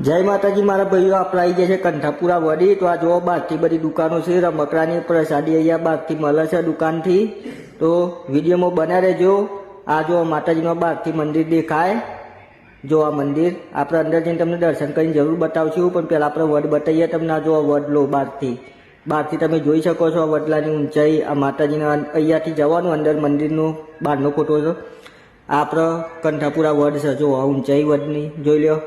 જય માતાજી, મારા ભાઈઓ આપણે આવી ગયા છે કંઠાપુરા વડી. તો આ જુઓ બહારથી બધી દુકાનો છે. રમકડાની પ્રસાદી અહીંયા બહારથી મળે છે દુકાનથી. તો વિડીયોમાં બના રહેજો. આ જો માતાજીનો બહારથી મંદિર દેખાય. જો આ મંદિર. આપણે અંદર જઈને તમને દર્શન કરીને જરૂર બતાવશું. પણ પહેલાં આપણે વડ બતાવીએ તમને આ જો વડલો બહારથી બહારથી તમે જોઈ શકો છો આ વડલાની ઊંચાઈ. આ માતાજીના અહીંયાથી જવાનું, અંદર મંદિરનું બહારનો ફોટો છે. આપણે કંઠાપુરા વડ છે. જો ઊંચાઈ વડની. જોઈ લો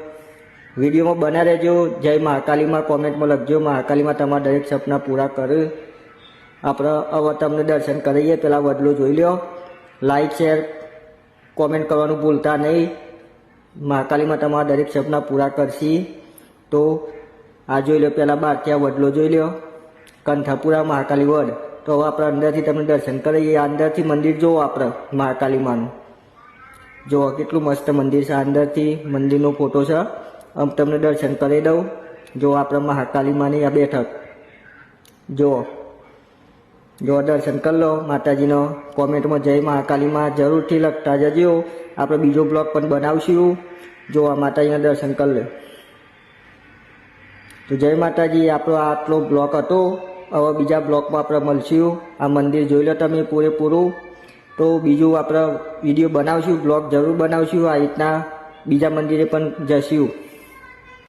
વિડીયોમાં બના રહેજો. જય મહાકાલીમાં કોમેન્ટમાં લખજો. મહાકાલીમાં તમારા દરેક સપના પૂરા કરે. આપણે હવે તમને દર્શન કરીએ પહેલાં વડલો જોઈ લો લાઈક શેર કોમેન્ટ કરવાનું ભૂલતા નહીં. મહાકાલીમાં તમારા દરેક સપના પૂરા કરશી. તો આ જોઈ લો પહેલાં બહારથી આ વડલો જોઈ લો કંઠાપુરા મહાકાલી વડ. તો હવે આપણે અંદરથી તમને દર્શન કરીએ અંદરથી મંદિર જોવો આપણે, મહાકાલીમાનું. જુઓ કેટલું મસ્ત મંદિર છે અંદરથી. મંદિરનો ફોટો છે. આમ તમને દર્શન કરી દઉં. જો આપણે મહાકાલીમાની આ બેઠક. જો જો દર્શન કરી લો. માતાજીનો કોમેન્ટમાં જય મહાકાલીમાં જરૂરથી લખતા જજો. આપણે બીજો બ્લોગ પણ બનાવશું. જો આ માતાજીના દર્શન કરી લો. તો જય માતાજી, આપણો આટલો બ્લોક હતો. હવે બીજા બ્લોકમાં આપણે મળશું. આ મંદિર જોઈ લો તમે પૂરેપૂરું. તો બીજું આપણે વીડિયો બનાવશું, બ્લોગ જરૂર બનાવશું. આ રીતના બીજા મંદિરે પણ જશું.